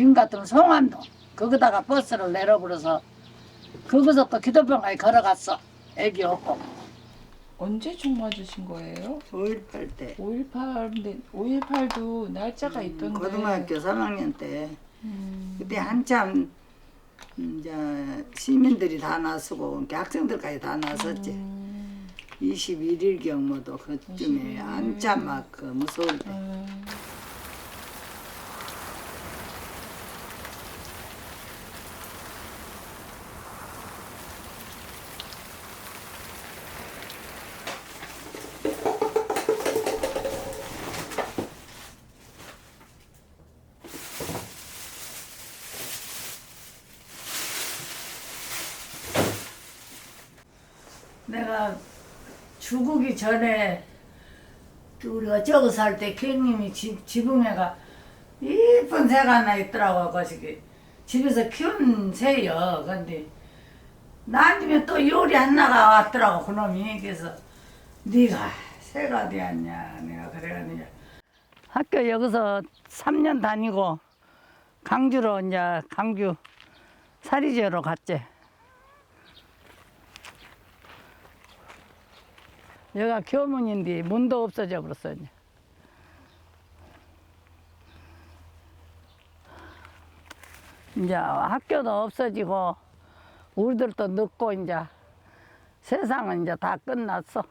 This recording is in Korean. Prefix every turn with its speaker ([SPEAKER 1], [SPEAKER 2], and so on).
[SPEAKER 1] 지금 같은 송암도 거기다가 버스를 내려버려서 거기서 또 기도병까지 걸어갔어. 애기 없고.
[SPEAKER 2] 언제 총 맞으신 거예요?
[SPEAKER 1] 5.18 때.
[SPEAKER 2] 5.18인데 5.18도 날짜가 있던데.
[SPEAKER 1] 음, 고등학교 3학년 때.
[SPEAKER 2] 음,
[SPEAKER 1] 그때 한참 이제 시민들이 다 나서고 이렇게 학생들까지 다 나섰지.
[SPEAKER 2] 음,
[SPEAKER 1] 21일 경무도 그쯤에
[SPEAKER 2] 21일.
[SPEAKER 1] 한참 막 그 무서울 때.
[SPEAKER 2] 음.
[SPEAKER 1] 내가 죽기 전에 우리가 저거 살때 형님이 집, 지붕에가 이쁜 새가 하나 있더라고 거시기. 집에서 키운 새요. 근데 나중에 또 요리 하나가 왔더라고 그놈이. 그래서 네가 새가 왔냐 내가 그래가지고. 학교 여기서 3년 다니고 강주로 이제 강주 사리지으러 갔지 여기가 교문인데 문도 없어져 버렸어 이제. 이제 학교도 없어지고 우리들도 늦고 이제 세상은 이제 다 끝났어.